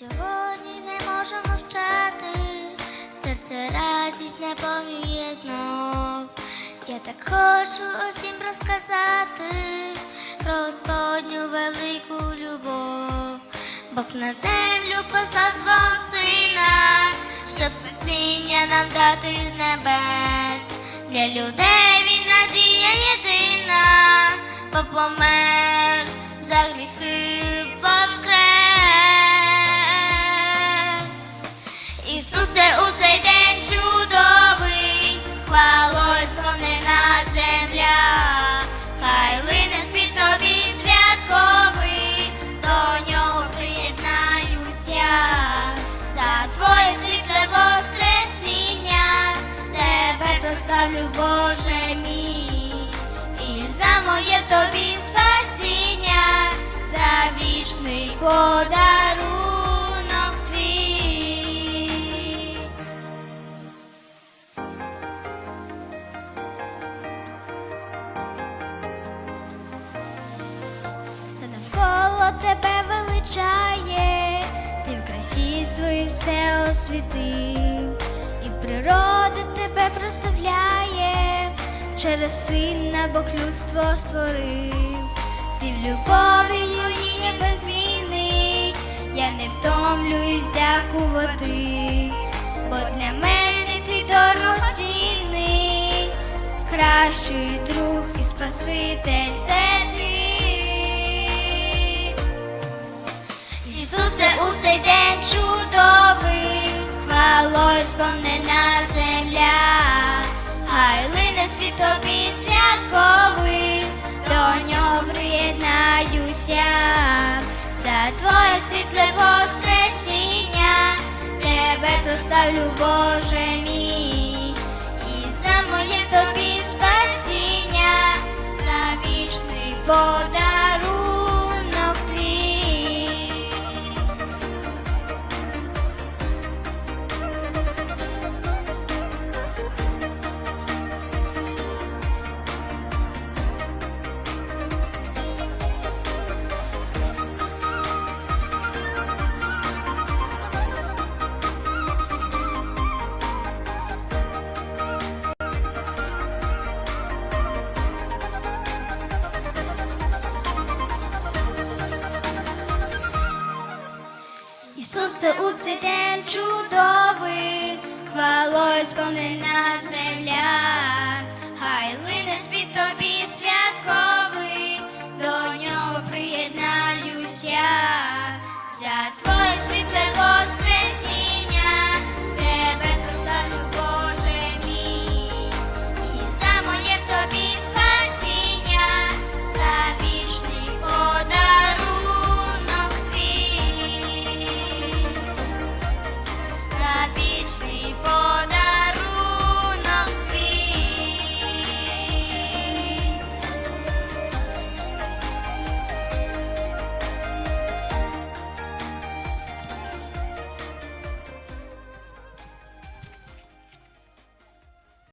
сьогодні не можу мовчати, серце радість наповнює знов. Я так хочу усім розказати про Господню велику любов. Бог на землю послав свого сина, щоб спасіння нам дати з небес. Для людей він надія єдина, бо помер за гріхи прославлю, Боже мій, і за моє тобі спасіння, за вічний подарунок твій. Все навколо тебе величає, ти в красі своїй все освітив, і природа тебе прославляє, через сина Бог людство створив, ти в любові моїй безмінний, я не втомлююсь дякувати, бо для мене ти дорогоцінний, кращий друг і спаситель це ти. Ісусе, у цей день чудовий, хвалою сповнена тобі святковий, до нього приєднаюся, за твоє світле воскресіння, тебе прославлю, Боже мій, і за моє тобі спасіння, за вічний подарунок Ісусе, у цей день чудовий, хвалою сповнена земля, хай лине світ тобі святковий, до нього приєднаюсь я, за твоє світле.